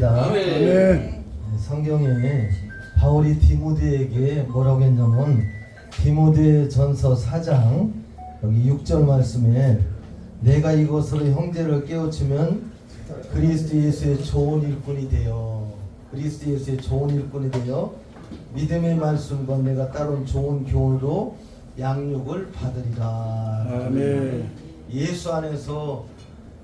믿습니다. 아멘. 성경에 바울이 디모데에게 뭐라고 했냐면 디모데 전서 4장 여기 6절 말씀에 내가 이것으로 형제를 깨우치면 그리스도 예수의 좋은 일꾼이 되어 그리스도 예수의 좋은 일꾼이 되어 믿음의 말씀과 내가 따른 좋은 교훈으로 양육을 받으리라. 아멘. 예수 안에서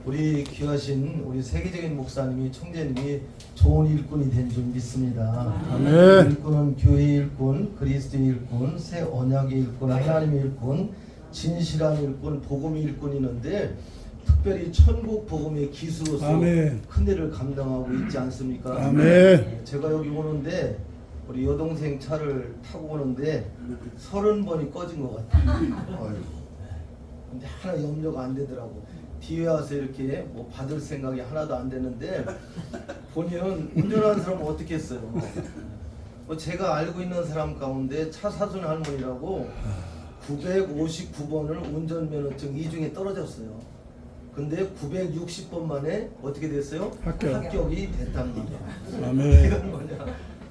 우리 귀하신 우리 세계적인 목사님이 총재님이 좋은 일꾼이 된 줄 믿습니다. 아멘. 일꾼은 교회 일꾼, 그리스도 일꾼, 새 언약의 일꾼, 하나님의 일꾼, 진실한 일꾼, 복음의 일꾼이 있는데 특별히 천국 복음의 기수로서 아멘. 큰 일을 감당하고 있지 않습니까? 아멘. 제가 여기 오는데 우리 여동생 차를 타고 오는데 서른 번이 꺼진 것 같아요. 근데 하나 염려가 안 되더라고. 뒤에 와서 이렇게 뭐 받을 생각이 하나도 안 되는데 본인은 운전하는 사람은 어떻게 했어요? 뭐 제가 알고 있는 사람 가운데 차 사준 할머니라고 959번을 운전면허증 이중에 떨어졌어요. 근데 960번 만에 어떻게 됐어요? 합격. 합격이 됐단 말이야. 아멘. 이건 뭐냐?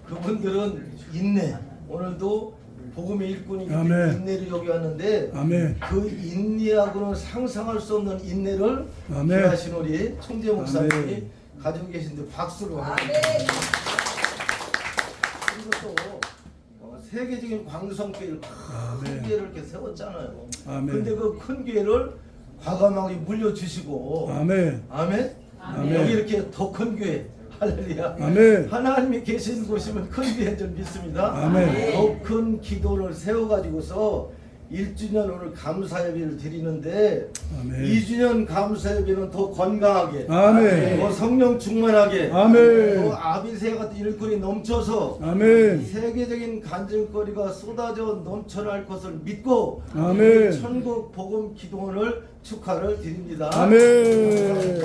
그분들은 인내. 오늘도 복음의 때문에 아멘. 인내를 여기 왔는데 아멘. 그 인내하고는 상상할 수 없는 인내를 아멘. 기하신 우리 총재 목사님이 아멘. 가지고 계신데 박수로 그리고 또 어, 세계적인 광성교회를 큰. 교회를 이렇게 세웠잖아요. 아멘. 근데 그 큰 교회를 과감하게 물려주시고 아멘. 아멘. 아멘. 여기 이렇게 더 큰 교회. 할렐루야. 아멘. 하나님이 계신 곳이면 큰 교회인 줄 믿습니다. 아멘. 더 큰 기도를 세워가지고서 1주년 오늘 감사예배를 드리는데 아멘. 2주년 감사예배는 더 건강하게 아멘. 더 성령 충만하게 아멘. 더 아비새 같은 일꾼이 넘쳐서 아멘. 세계적인 간증거리가 쏟아져 넘쳐날 것을 믿고 아멘. 천국 복음 기도원을 축하를 드립니다. 아멘.